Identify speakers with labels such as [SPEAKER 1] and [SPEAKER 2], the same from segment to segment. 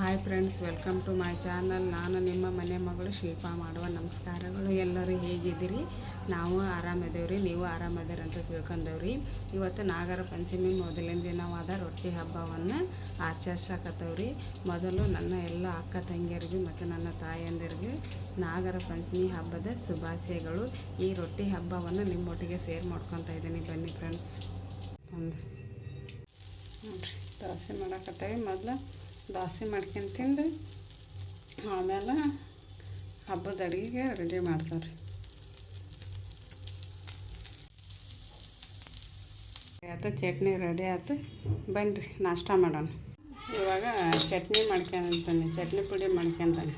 [SPEAKER 1] Hi friends welcome to my channel ನಾನು ನಿಮ್ಮ ಮನೆ ಮಗಳು ಶಿಲ್ಪಾ ಮಾಡುವ ನಮಸ್ಕಾರಗಳು. ಎಲ್ಲರೂ ಹೇಗಿದ್ದೀರಿ? ನಾವು ಆರಾಮದೇವ್ರಿ, ನೀವು ಆರಾಮದೇವ್ರಿ ಅಂತ ತಿಳ್ಕೊಂಡವ್ರಿ. ಇವತ್ತು ನಾಗರ ಪಂಚಮಿ ಮೊದಲಿನ ದಿನವಾದ ರೊಟ್ಟಿ ಹಬ್ಬವನ್ನು ಆಚರಿಸಕತ್ತವ್ರಿ. ಮೊದಲು ನನ್ನ ಎಲ್ಲ ಅಕ್ಕ ತಂಗಿಯರಿಗೆ ಮತ್ತು ನನ್ನ ತಾಯಂದಿರಿಗೆ ನಾಗರ ಪಂಚಮಿ ಹಬ್ಬದ ಶುಭಾಶಯಗಳು. ಈ ರೊಟ್ಟಿ ಹಬ್ಬವನ್ನು ನಿಮ್ಮೊಟ್ಟಿಗೆ ಸೇರ್ ಮಾಡ್ಕೊತಾ ಇದ್ದೀನಿ. ಬನ್ನಿ ಫ್ರೆಂಡ್ಸ್ ಒಂದು. ದೋಸೆ ಮಾಡಕತ್ತೇವೆ ಮೊದಲು. ದೋಸೆ ಮಾಡ್ಕೊಂಡು ತಿಂದು ಆಮೇಲೆ ಹಬ್ಬದ ಅಡುಗೆಗೆ ರೆಡಿ ಮಾಡ್ತಾರೆ ಆಯ್ತು, ಚಟ್ನಿ ರೆಡಿ ಆಯ್ತು. ಬನ್ನಿರಿ ನಾಷ್ಟ ಮಾಡೋಣ. ಇವಾಗ ಚಟ್ನಿ ಮಾಡ್ಕೊಂತಾನೆ, ಚಟ್ನಿ ಪುಡಿ ಮಾಡ್ಕೊಂತಾನೆ.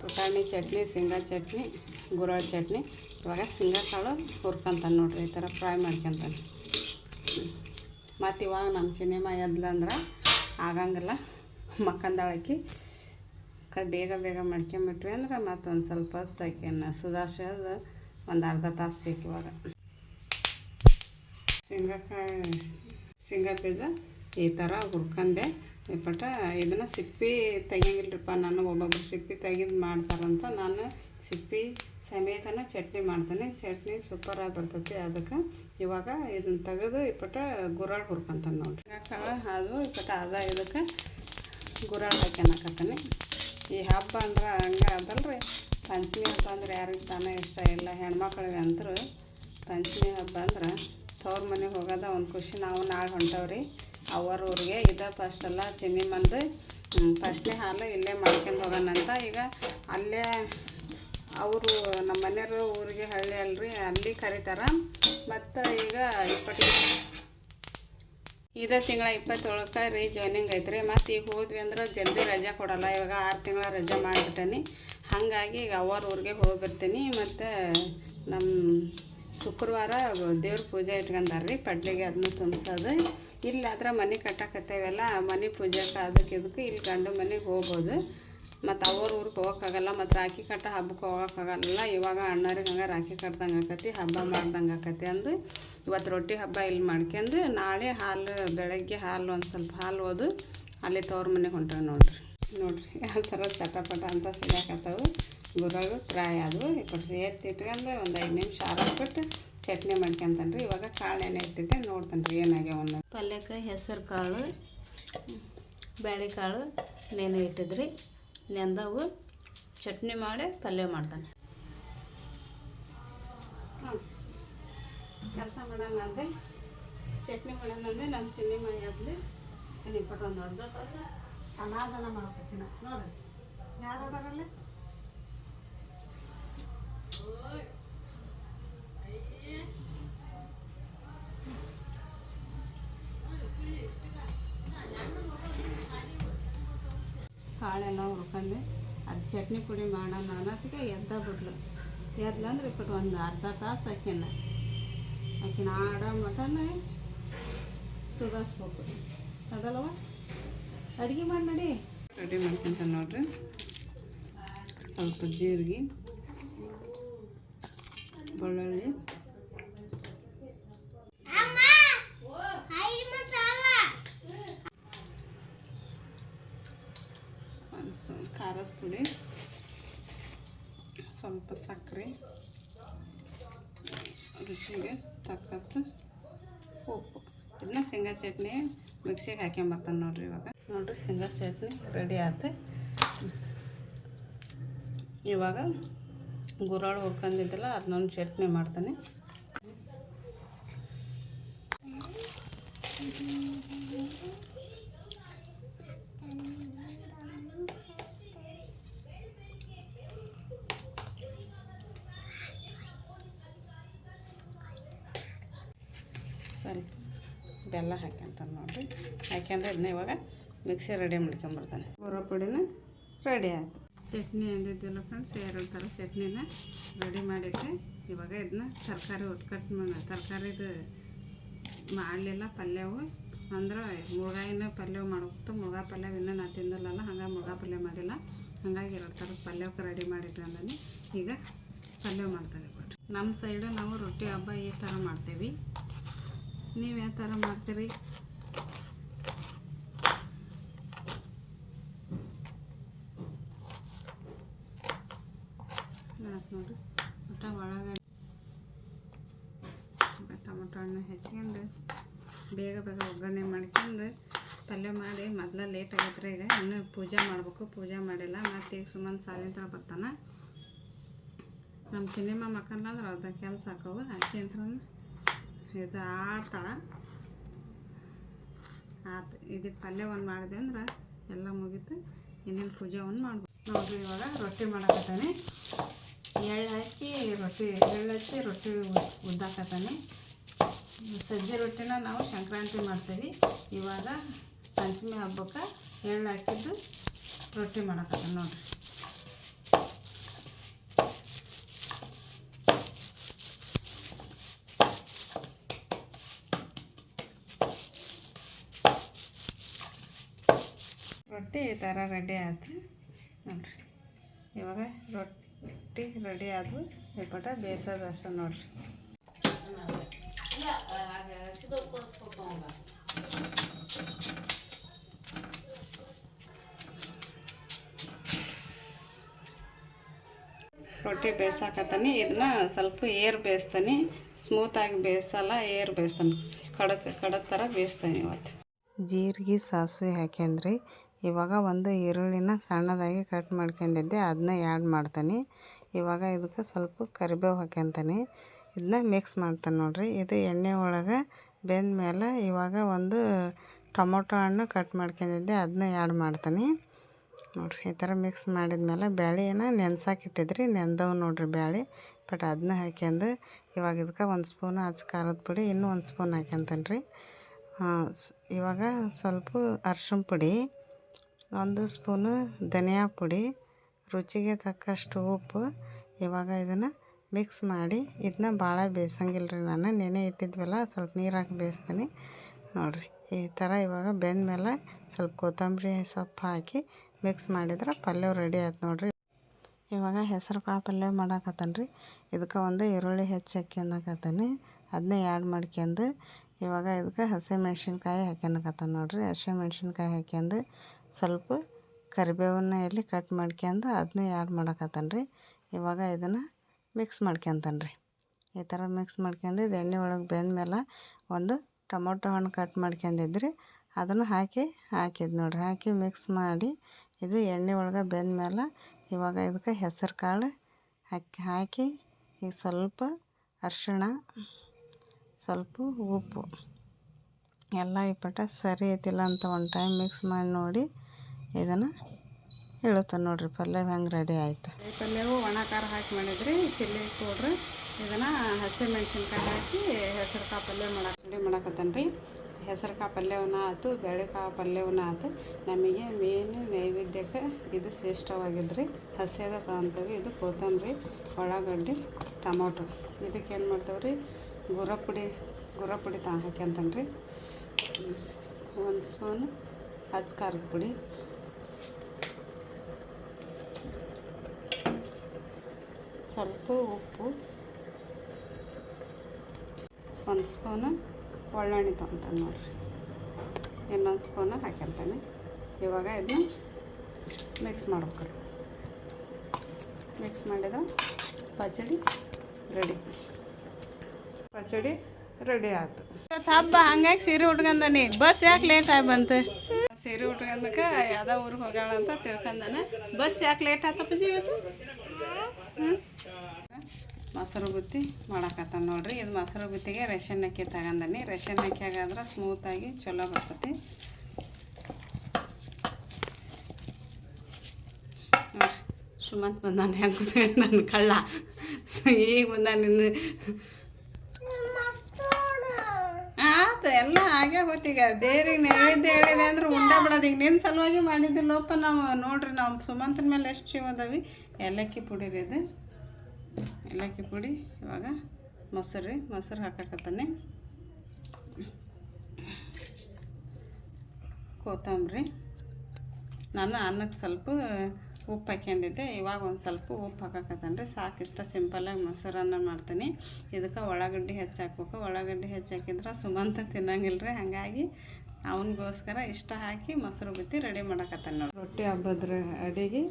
[SPEAKER 1] ಪುಟಾಣಿ ಚಟ್ನಿ, ಶೇಂಗಾ ಚಟ್ನಿ, ಗುರಾಳ ಚಟ್ನಿ. ಇವಾಗ ಶೇಂಗಾ ಕಾಳು ಹುರ್ಕೊಂತಾನೆ ನೋಡ್ರಿ, ಈ ಥರ ಫ್ರೈ ಮಾಡ್ಕೊಂತಾನೆ. ಮತ್ತು ಇವಾಗ ನಮ್ಮ ಸಿನಿಮಾ ಎದ್ಲಂದ್ರೆ ಆಗಂಗಿಲ್ಲ. ಮಕ್ಕಂದಾಳಕಿ ಕ ಬೇಗ ಬೇಗ ಮಾಡ್ಕೊಂಬಿಟ್ವಿ ಅಂದ್ರೆ ಮತ್ತೊಂದು ಸ್ವಲ್ಪ ಹೊತ್ತು ಆಕೆಯನ್ನು ಸುಧಾರಿಸೋದು ಒಂದು ಅರ್ಧ ತಾಸು ಬೇಕು ಇವಾಗ. ಶೇಂಗಾಕಾಯಿ, ಶೇಂಗಾ ಬೀಜ ಈ ಥರ ಹುರ್ಕೊಂಡೆ. ಪಟ ಇದನ್ನು ಸಿಪ್ಪಿ ತೆಗಿಯಂಗಿಲ್ಲರಿಪ್ಪ ನಾನು ಒಬ್ಬೊಬ್ರು ಸಿಪ್ಪಿ ತೆಗೆದು ಮಾಡ್ತಾರಂತ ನಾನು ಸಿಪ್ಪಿ ಸಮೇತನ ಚಟ್ನಿ ಮಾಡ್ತೇನೆ. ಚಟ್ನಿ ಸೂಪರಾಗಿ ಬರ್ತೈತಿ. ಅದಕ್ಕೆ ಇವಾಗ ಇದನ್ನ ತೆಗೆದು ಪಟ ಗುರಾಳ್ ಹುರ್ಕೊಂತಾನೆ ನೋಡ್ರಿ. ಅದು ಅದು ಪಟ ಅದ ಇದಕ್ಕೆ ಗುರಾಳ್ ಹಾಕ್ಯನಕತ್ತಾನೆ. ಈ ಹಬ್ಬ ಅಂದ್ರೆ ಹಂಗೆ ಅದಲ್ರಿ. ಪಂಚಮಿ ಹಬ್ಬ ಅಂದ್ರೆ ಯಾರಿಗೆ ತಾನೇ ಇಷ್ಟ, ಇಲ್ಲ ಹೆಣ್ಮಕ್ಳಿಗೆ ಅಂತೂ ಪಂಚಮಿ ಹಬ್ಬ ಅಂದ್ರೆ ತವ್ರ ಮನೆಗೆ ಹೋಗೋದ ಒಂದು ಖುಷಿ ನಾವು ನಾಳೆ ಹೊಂಟವ್ರಿ. ಅವ್ರ ಊರಿಗೆ ಇದ ಫಸ್ಟ್ ಎಲ್ಲ ಚಿನ್ನಿ ಮಂದು ಫಸ್ಟ್ನೇ ಹಾಲು ಇಲ್ಲೇ ಮಾಡ್ಕೊಂಡು ಹೋಗೋಣಂತ ಈಗ ಅಲ್ಲೇ ಅವರು ನಮ್ಮ ಮನೆಯವರು ಊರಿಗೆ ಹಳ್ಳಿ ಅಲ್ರಿ, ಅಲ್ಲಿ ಕರೀತಾರ. ಮತ್ತು ಈಗ ಇಪ್ಪತ್ತು ಇದೇ ತಿಂಗಳ ಇಪ್ಪತ್ತೇಳಕ್ಕೆ ರೀ ಜಾಯ್ನಿಂಗ್ ಐತ್ರಿ. ಮತ್ತು ಈಗ ಹೋದ್ವಿ ಅಂದ್ರೆ ಜಲ್ದಿ ರಜೆ ಕೊಡಲ್ಲ. ಇವಾಗ ಆರು ತಿಂಗಳ ರಜೆ ಮಾಡಿಬಿಟ್ಟೇನಿ. ಹಾಗಾಗಿ ಈಗ ಅವ್ರ ಊರಿಗೆ ಹೋಗಿರ್ತೀನಿ ಮತ್ತು ನಮ್ಮ ಶುಕ್ರವಾರ ದೇವ್ರ ಪೂಜೆ ಇಟ್ಕೊಂಡಾರ ರೀ. ಪಡ್ಲಿಗೆ ಅದನ್ನ ತುಂಬಿಸೋದು. ಇಲ್ಲಾದ್ರೆ ಮನೆ ಕಟ್ಟಕತ್ತೇವಲ್ಲ. ಮನೆ ಪೂಜೆಗೆ ಅದಕ್ಕೆ ಇದಕ್ಕೆ ಇಲ್ಲಿ ಗಂಡು ಮನೆಗೆ ಹೋಗ್ಬೋದು. ಮತ್ತು ಅವ್ರ ಊರಿಗೆ ಹೋಗೋಕ್ಕಾಗಲ್ಲ ಮತ್ತು ರಾಖಿ ಕಟ್ಟ ಹಬ್ಬಕ್ಕೆ ಹೋಗೋಕ್ಕಾಗಲ್ಲ ಇವಾಗ ಅಣ್ಣರಿಗೆ ಹಂಗೆ ರಾಖಿ ಕಟ್ದಂಗೆ ಆಕತಿ, ಹಬ್ಬ ಮಾಡ್ದಂಗೆ ಆಕತಿ ಅಂದು ಇವತ್ತು ರೊಟ್ಟಿ ಹಬ್ಬ ಇಲ್ಲಿ ಮಾಡ್ಕೊಂಡು ನಾಳೆ ಹಾಲು, ಬೆಳಗ್ಗೆ ಹಾಲು ಒಂದು ಸ್ವಲ್ಪ ಹಾಲು ಓದು ಅಲ್ಲಿ ತವ್ರ ಮನೆಗೆ ಹೊಂಟೇವೆ ನೋಡ್ರಿ. ನೋಡ್ರಿ ಯಾವ ಥರ ಚಟಪಟ ಅಂತ ಸಿಗಾಕತ್ತವು ಗುರಳು ಫ್ರೈ ಅದು ಕೊಡ್ರಿ ಎತ್ತಿ ಇಟ್ಕೊಂಡು ಒಂದು ಐದು ನಿಮಿಷ ಹಾಕ್ಬಿಟ್ಟು ಚಟ್ನಿ ಮಾಡ್ಕೊಂತಾನೆ ರೀ ಇವಾಗ ಕಾಳು ಎಣ್ಣೆ ಇಟ್ಟಿದ್ದೆ ನೋಡ್ತಾನೆ ರೀ ಏನಾಗ್ಯಾವ ಅನ್ನೋದು. ಪಲ್ಯಕ್ಕೆ ಹೆಸರು ಕಾಳು, ಬೇಳೆಕಾಳು, ನೆನೆ ಇಟ್ಟಿದ್ರಿ. ನೆಂದವು ಚಟ್ನಿ ಮಾಡಿ ಪಲ್ಯ ಮಾಡ್ತಾನೆ. ಕೆಲಸ ಮಾಡೋಣ ಅಂದೆ. ಚಟ್ನಿ ಮಾಡೋಣ ಅಂದೆ ನಮ್ಮ ಚಿನ್ನಿ ಮೈ ಆದ್ಲಿ ಕೊಟ್ಟು ಒಂದು ಅರ್ಧ ತಾಸು ಸಮಾಧಾನ ಮಾಡ್ಕೊತೀನಿ. ನೋಡಿ. ಯಾರು ಅದಾರಲ್ಲ? ಕಾಳೆಲ್ಲ ಹುರ್ಕೊಂಡು. ಅದು ಚಟ್ನಿ ಪುಡಿ ಮಾಡೋಣ ಅನ್ನೋದಕ್ಕೆ ಎದ್ದ ಬಿಡ್ಲು ಎದ್ಲ ಅಂದ್ರೆ ಇಪ್ಪಟ್ಟು ಒಂದು ಅರ್ಧ ತಾಸು ಆಕಿನ. ಆಕಿನ ಆಡ ಮಟನ ಸುಧಾರಿಸ್ಬೇಕು. ಅದಲ್ವ? ಅಡುಗೆ ಮಾಡಿ ನಡಿ. ರೆಡಿ ಮಾಡ್ಕೊಂತ ನೋಡ್ರಿ. ಸ್ವಲ್ಪ ಜೀರಿಗೆ, ಬೆಳ್ಳುಳ್ಳಿ ಒಂದು ಸ್ಪೂನ್ ಖಾರದ ಪುಡಿ ಸಕ್ಕರೆ. ರುಚಿಗೆ ತಕ್ಕಷ್ಟು ಉಪ್ಪು ಇದನ್ನ ಶೇಂಗಾ ಚಟ್ನಿ ಮಿಕ್ಸಿಗೆ ಹಾಕ್ಕೊಂಬರ್ತಾನೆ ನೋಡ್ರಿ ಇವಾಗ. ನೋಡ್ರಿ ಶೇಂಗಾ ಚಟ್ನಿ ರೆಡಿ ಆಯ್ತು ಇವಾಗ ಗುರಾಳು ಹುರ್ಕೊಂಡಿದ್ದಲ್ಲ ಅದನ್ನೊಂದು ಚಟ್ನಿ ಮಾಡ್ತಾನೆ. ಬೆಲ್ಲ ಹಾಕ್ಯಂತಾನೆ ನೋಡ್ರಿ. ಹಾಕ್ಯಂದ್ರೆ ಇದನ್ನ ಇವಾಗ ಮಿಕ್ಸಿ ರೆಡಿ ಮಾಡ್ಕೊಂಬರ್ತಾನೆ ಗುರ ಪುಡಿನ ರೆಡಿ ಆಯ್ತು. ಚಟ್ನಿ ಅಂದಿದ್ದಿಲ್ಲ ಫ್ರೆಂಡ್ಸ್ ಎರಡು ಥರ ಚಟ್ನಿನ ರೆಡಿ ಮಾಡಿಟ್ಟೆ ಇವಾಗ ಇದನ್ನ ತರಕಾರಿ ಒಟ್ಕಟ್ ತರಕಾರಿದು ಮಾಡಲಿಲ್ಲ ಪಲ್ಯವು. ಅಂದ್ರೆ ಮುಳುಗಾಯಿನ ಪಲ್ಯ ಮಾಡ್ಬಿಟ್ಟು ಮುಳುಗಾ ಪಲ್ಯ ಇನ್ನೂ ನಾ ತಿಂದಿಲ್ಲಲ್ಲ ಹಂಗಾಗಿ ಮುಳುಗಾ ಪಲ್ಯ ಮಾಡಿಲ್ಲ. ಹಾಗಾಗಿ ಎರಡು ಥರದ ಪಲ್ಯಕ್ಕೆ ರೆಡಿ ಮಾಡಿಟ್ಕೊಂಡೀನಿ ಈಗ ಪಲ್ಯ ಮಾಡ್ತಾನೆ ಕೊಟ್ಟು ನಮ್ಮ ಸೈಡು ನಾವು ರೊಟ್ಟಿ ಹಬ್ಬ ಈ ಥರ ಮಾಡ್ತೀವಿ. ನೀವು ಯಾವ ಥರ ಮಾಡ್ತೀರಿ? ನೋಡಿ. ಊಟ ಒಳಗಡೆ ಟೊಮೊಟೊ ಹಣ್ಣು ಬೇಗ ಬೇಗ ಒಗ್ಗರಣೆ ಮಾಡ್ಕೊಂಡು ಪಲ್ಯ ಮಾಡಿ ಮೊದಲ ಲೇಟ್ ಆಗೈತ್ರಿ ಈಗ ಇನ್ನು ಪೂಜೆ ಮಾಡಬೇಕು. ಪೂಜೆ ಮಾಡಿಲ್ಲ. ಮತ್ತೆ ಈಗ ಸುಮ್ಮನೆ ಸಾಲಿಂತ್ರ ಬರ್ತಾನೆ. ನಮ್ಮ ಸಿನಿಮಾ ಮಕ್ಕಂದ್ರೆ ಅರ್ಧ ಕೆಲಸ ಹಾಕವು. ಅಕ್ಕಿ ಅಂತ ಇದು ಆಡ್ತಾಳೆ ಆತು ಇದು ಪಲ್ಯ ಒಂದು ಮಾಡಿದೆ ಅಂದ್ರೆ ಎಲ್ಲ ಮುಗೀತು. ಇನ್ನೇನು ಪೂಜೆ ಒಂದು ಮಾಡ್ಬೋದು ನೋಡಿರಿ ಇವಾಗ ರೊಟ್ಟಿ ಮಾಡಕತ್ತಾನೆ. ಎಳ್ಳು ಹಾಕಿ ರೊಟ್ಟಿ ಎಳ್ಳು ಹಚ್ಚಿ ರೊಟ್ಟಿ ಉದ್ದಾಕತ್ತಾನೆ. ಸಜ್ಜೆ ರೊಟ್ಟಿನ ನಾವು ಸಂಕ್ರಾಂತಿ ಮಾಡ್ತೀವಿ. ಇವಾಗ ಪಂಚಮಿ ಹಬ್ಬಕ್ಕೆ ಎಳ್ಳು ಹಾಕಿದ್ದು ರೊಟ್ಟಿ ಮಾಡಕತ್ತಾನೆ ನೋಡ್ರಿ. ರೊಟ್ಟಿ ಈ ಥರ ರೆಡಿ ಆಯ್ತು. ನೋಡಿರಿ. ಇವಾಗ ರೊಟ್ಟಿ ರೆಡಿ ಆದವು. ಇಪ್ಪಟ ಬೇಯಿಸೋದು ಅಷ್ಟೇ ನೋಡಿರಿ. ರೊಟ್ಟಿ ಬೇಯಿಸಾಕತ್ತಾನೆ ಇದನ್ನ ಸ್ವಲ್ಪ ಏರ್ ಬೇಯಿಸ್ತೀನಿ. ಸ್ಮೂತಾಗಿ ಬೇಯಿಸಲ್ಲ, ಏರ್ ಬೇಯಿಸ್ತಾನೆ. ಕಡಕ್ ಕಡಕ್ ಥರ ಬೇಯಿಸ್ತೀನಿ ಇವತ್ತು. ಜೀರಿಗೆ ಸಾಸಿವೆ ಹಾಕ್ಯಂದ್ರಿ. ಇವಾಗ ಒಂದು ಈರುಳ್ಳಿನ ಸಣ್ಣದಾಗಿ ಕಟ್ ಮಾಡ್ಕೊಂಡಿದ್ದೆ ಅದನ್ನ ಆ್ಯಡ್ ಮಾಡ್ತೀನಿ. ಇವಾಗ ಇದಕ್ಕೆ ಸ್ವಲ್ಪ ಕರಿಬೇವು ಹಾಕ್ಯಂತೀನಿ. ಇದನ್ನ ಮಿಕ್ಸ್ ಮಾಡ್ತಾನೆ ನೋಡಿರಿ. ಇದು ಎಣ್ಣೆ ಒಳಗೆ ಮೇಲೆ ಇವಾಗ ಒಂದು ಟೊಮೊಟೊ ಹಣ್ಣು ಕಟ್ ಮಾಡ್ಕೊಂಡಿದ್ದೆ ಅದನ್ನ ಆ್ಯಡ್ ಮಾಡ್ತೀನಿ. ನೋಡಿರಿ, ಈ ಥರ ಮಿಕ್ಸ್ ಮಾಡಿದ್ಮೇಲೆ ಬ್ಯಾಳಿನ ನೆನ್ಸಾಕಿಟ್ಟಿದ್ರಿ ನೆಂದವು ನೋಡಿರಿ ಬ್ಯಾಳಿ ಬಟ್ ಅದನ್ನ ಹಾಕ್ಯಂದು ಇವಾಗ ಇದಕ್ಕೆ ಒಂದು ಸ್ಪೂನ್ ಹಚ್ಚ ಖಾರದ ಪುಡಿ, ಇನ್ನೂ ಒಂದು ಸ್ಪೂನ್ ಹಾಕ್ಯಂತೀನಿ ರೀ ಇವಾಗ ಸ್ವಲ್ಪ ಅರ್ಶಿಣ ಪುಡಿ. ಒಂದು ಸ್ಪೂನು ಧನಿಯಾ ಪುಡಿ, ರುಚಿಗೆ ತಕ್ಕಷ್ಟು ಉಪ್ಪು. ಇವಾಗ ಇದನ್ನು ಮಿಕ್ಸ್ ಮಾಡಿ ಇದನ್ನ ಭಾಳ ಬೇಯಿಸಂಗಿಲ್ಲ ರೀ ನಾನು. ನೆನೆ ಇಟ್ಟಿದ್ವಲ್ಲ, ಸ್ವಲ್ಪ ನೀರು ಹಾಕಿ ಬೇಯಿಸ್ತೀನಿ. ನೋಡಿರಿ, ಈ ಥರ ಇವಾಗ ಬೆಂದಮೇಲೆ ಸ್ವಲ್ಪ ಕೊತ್ತಂಬರಿ ಸೊಪ್ಪು ಹಾಕಿ ಮಿಕ್ಸ್ ಮಾಡಿದ್ರೆ ಪಲ್ಯ ರೆಡಿ ಆಯ್ತು ನೋಡಿರಿ. ಇವಾಗ ಹೆಸರು ಕಾಳು ಪಲ್ಯ ಮಾಡಾಕತ್ತಾನೆ ರೀ ಇದಕ್ಕೆ ಒಂದು ಈರುಳ್ಳಿ ಹೆಚ್ಚು ಹಾಕ್ಯಂದಾಕತ್ತೀನಿ ಅದನ್ನೇ ಆ್ಯಡ್ ಮಾಡ್ಕೊಂಡು ಇವಾಗ ಇದಕ್ಕೆ ಹಸಿ ಮೆಣ್ಸಿನ್ಕಾಯಿ ನೋಡಿರಿ. ಹಸಿ ಮೆಣ್ಸಿನ್ಕಾಯಿ ಹಾಕ್ಯಂದು ಸ್ವಲ್ಪ ಕರಿಬೇವನ್ನ ಎಲೆ ಕಟ್ ಮಾಡ್ಕೊಂಡು ಅದನ್ನೇ ಆ್ಯಡ್ ಮಾಡಕತ್ತಾನೆ ರೀ ಇವಾಗ ಇದನ್ನು ಮಿಕ್ಸ್ ಮಾಡ್ಕೊತಾನೆ ರೀ ಈ ಥರ ಮಿಕ್ಸ್ ಮಾಡ್ಕೊಂಡು ಇದು ಎಣ್ಣೆ ಒಳಗೆ ಬೆಂದಮೇಲೆ ಒಂದು ಟೊಮೊಟೊ ಹಣ್ಣು ಕಟ್ ಮಾಡ್ಕೊಂಡಿದ್ರಿ ಅದನ್ನು ಹಾಕಿ ಹಾಕಿದ್ದು ನೋಡ್ರಿ. ಹಾಕಿ ಮಿಕ್ಸ್ ಮಾಡಿ ಇದು ಎಣ್ಣೆ ಒಳಗೆ ಬೆಂದಮೇಲೆ ಇವಾಗ ಇದಕ್ಕೆ ಹೆಸರು ಕಾಳು ಹಾಕಿ ಹಾಕಿ ಈಗ ಸ್ವಲ್ಪ ಅರಿಶಿಣ, ಸ್ವಲ್ಪ ಉಪ್ಪು ಎಲ್ಲ ಇಪ್ಪಟ ಸರಿ ಐತಿಲ್ಲ ಅಂತ ಒಂದು ಟೈಮ್ ಮಿಕ್ಸ್ ಮಾಡಿ ನೋಡಿ ಇದನ್ನು ಇಳುತ್ತೆ ನೋಡಿರಿ ಪಲ್ಯ ಹೆಂಗೆ ರೆಡಿ ಆಯಿತು. ಪಲ್ಯವು ಒಣ ಖಾರ ಹಾಕಿ ಮಾಡಿದ್ರಿ, ಚಿಲ್ಲಿ ಪೌಡ್ರ್, ಇದನ್ನು ಹಸಿ ಮೆಣಸಿನ್ಕಾಯಿ ಹಾಕಿ ಹೆಸರು ಕಾಳು ಪಲ್ಯ ಮಾಡಕ್ಕೆ ರೆಡಿ ಮಾಡಕತ್ತಾನೆ ರೀ ಹೆಸರು ಕಾಳು ಪಲ್ಯವನ್ನ ಆಯ್ತು ಕಾಯಿ ಪಲ್ಯವನ್ನ ಆಯ್ತು ನಮಗೆ ಮೇನ್ ನೈವೇದ್ಯಕ್ಕೆ ಇದು ಶ್ರೇಷ್ಠವಾಗಿದ್ರಿ. ಹಸಿಯದ ತಗೊಂತೀವಿ ಇದು ಕೊತ್ತಂಬರಿ, ಉಳ್ಳಾಗಡ್ಡಿ, ಟೊಮೊಟೊ. ಇದಕ್ಕೆ ಏನು ಮಾಡ್ತೇವೆ ರೀ ಗುರ ಪುಡಿ ಗುರ ಪುಡಿ ತಾ ಹಾಕ್ಯಂತನ್ರಿ. ಒಂದು ಸ್ಪೂನ್ ಹಚ್ಚ ಖಾರದ ಪುಡಿ. ಸ್ವಲ್ಪ ಉಪ್ಪು. ಒಂದು ಸ್ಪೂನು ಒಳ್ಳೆಣ್ಣೆ ತೊಗೊಂತಾನೆ ನೋಡಿರಿ. ಇನ್ನೊಂದು ಸ್ಪೂನು ಹಾಕ್ಯಂತಾನೆ. ಇವಾಗ ಇದನ್ನ ಮಿಕ್ಸ್ ಮಾಡ್ಬೇಕು. ಮಿಕ್ಸ್ ಮಾಡಿದ ಪಚಡಿ ರೆಡಿ ಪಚಡಿ ರೆಡಿ ಆಯ್ತು. ಹಬ್ಬ, ಹಂಗಾಗಿ ಸೀರೆ ಉಟ್ಕೊಂಡನಿ. ಬಸ್ ಯಾಕೆ ಲೇಟ್ ಆಗಿ ಬಂತು? ಸೀರೆ ಉಟ್ಕೊಂಡಕ ಯಾವ್ದೋ ಊರಿಗೆ ಹೋಗೋಣ ಅಂತ ತಿಳ್ಕೊಂಡನ. ಬಸ್ ಯಾಕೆ ಲೇಟ್ ಆತಪ್ಪ ಇವತ್ತು? ಮೊಸರು ಬುತ್ತಿ ಮಾಡಾಕತ್ತಾನ ನೋಡ್ರಿ. ಇದು ಮೊಸರು ಬುತ್ತಿಗೆ ರೇಷನ್ ಅಕ್ಕಿ ತಗೊಂಡನಿ. ರೇಷನ್ ಅಕ್ಕಿ ಆಗಾದ್ರೆ ಸ್ಮೂತಾಗಿ ಚಲೋ ಬರ್ತತಿ. ಸುಮಂತ್ ಬಂದಾನೆ ಹೆಂಗೆ ನನ್ನ ಕಳ್ಳ. ಈಗ ಬಂದಾನ ನಿನ್ನ ಆತು ಎಲ್ಲ ಹಾಗೆ ಹೋತೀಗ ದೇವ್ರಿಗೆ ನೈವೇದ್ಯ ಹೇಳಿದೆ ಅಂದ್ರೆ ಉಂಡ ಬಿಡೋದು. ಈಗ ನಿನ್ನ ಸಲುವಾಗಿ ಮಾಡಿದ್ದಿಲ್ಲಪ್ಪ ನಾವು ನೋಡ್ರಿ, ನಾವು ಸುಮಂತನ ಮೇಲೆ ಎಷ್ಟು ಶಿವದವಿ ಏಲಕ್ಕಿ ಪುಡಿ ರೀ ಇದು. ಏಲಕ್ಕಿ ಪುಡಿ, ಇವಾಗ ಮೊಸರು ರೀ. ಮೊಸರು ಹಾಕಕತ್ತಾನೆ. ಕೊತ್ತಂಬರಿ. ನಾನು ಅನ್ನಕ್ಕೆ ಸ್ವಲ್ಪ ಉಪ್ಪು ಹಾಕ್ಯಂದಿದ್ದೆ ಇವಾಗ ಒಂದು ಸ್ವಲ್ಪ ಉಪ್ಪು ಹಾಕಕತ್ತನ್ರಿ. ಸಾಕು ಇಷ್ಟ ಸಿಂಪಲಾಗಿ ಮೊಸರನ್ನ ಮಾಡ್ತೀನಿ. ಇದಕ್ಕೆ ಉಳ್ಳಾಗಡ್ಡಿ ಹೆಚ್ಚಾಕ್ಬೇಕು ಉಳ್ಳಾಗಡ್ಡಿ ಹೆಚ್ಚಾಕಿದ್ರೆ ಸುಮಂತ ತಿನ್ನಂಗಿಲ್ಲ ರೀ ಹಾಗಾಗಿ ಅವನಿಗೋಸ್ಕರ ಇಷ್ಟ ಹಾಕಿ ಮೊಸರು ಬಿತ್ತಿ ರೆಡಿ ಮಾಡಕತ್ತಾನೆ ನೋಡಿ ರೊಟ್ಟಿ ಹಬ್ಬದ ಅಡಿಗೆ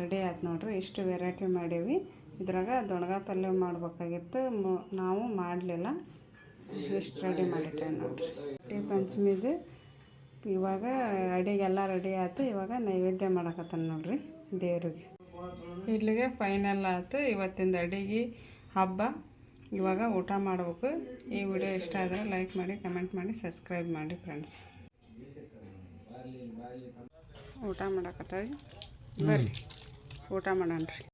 [SPEAKER 1] ರೆಡಿ ಆಯ್ತು ನೋಡ್ರಿ. ಇಷ್ಟು ವೆರೈಟಿ ಮಾಡೀವಿ. ಇದ್ರಾಗ ದೊಣಗ ಪಲ್ಯ ಮಾಡ್ಬೇಕಾಗಿತ್ತು ನಾವು ಮಾಡಲಿಲ್ಲ. ಇಷ್ಟು ರೆಡಿ ಮಾಡಿಟ್ಟೆ ನೋಡ್ರಿ. ರೊಟ್ಟಿ ಪಂಚಮಿದು. ಇವಾಗ ಅಡಿಗೆಲ್ಲ ರೆಡಿ ಆಯ್ತು. ಇವಾಗ ನೈವೇದ್ಯ ಮಾಡಕತ್ತಾನ ನೋಡ್ರಿ. ದೇವ್ರಿಗೆ. ಇಲ್ಲಿಗೆ ಫೈನಲ್ ಆಯ್ತು. ಇವತ್ತಿಂದ ಅಡಿಗೆ ಹಬ್ಬ. ಇವಾಗ ಊಟ ಮಾಡಬೇಕು. ಈ ವಿಡಿಯೋ ಇಷ್ಟ ಆದರೆ ಲೈಕ್ ಮಾಡಿ ಕಮೆಂಟ್ ಮಾಡಿ ಸಬ್ಸ್ಕ್ರೈಬ್ ಮಾಡಿ ಫ್ರೆಂಡ್ಸ್ ಊಟ ಮಾಡಕತ್ತಾವಿ ಬರ್ರಿ. ಊಟ ಮಾಡೋಣ ರೀ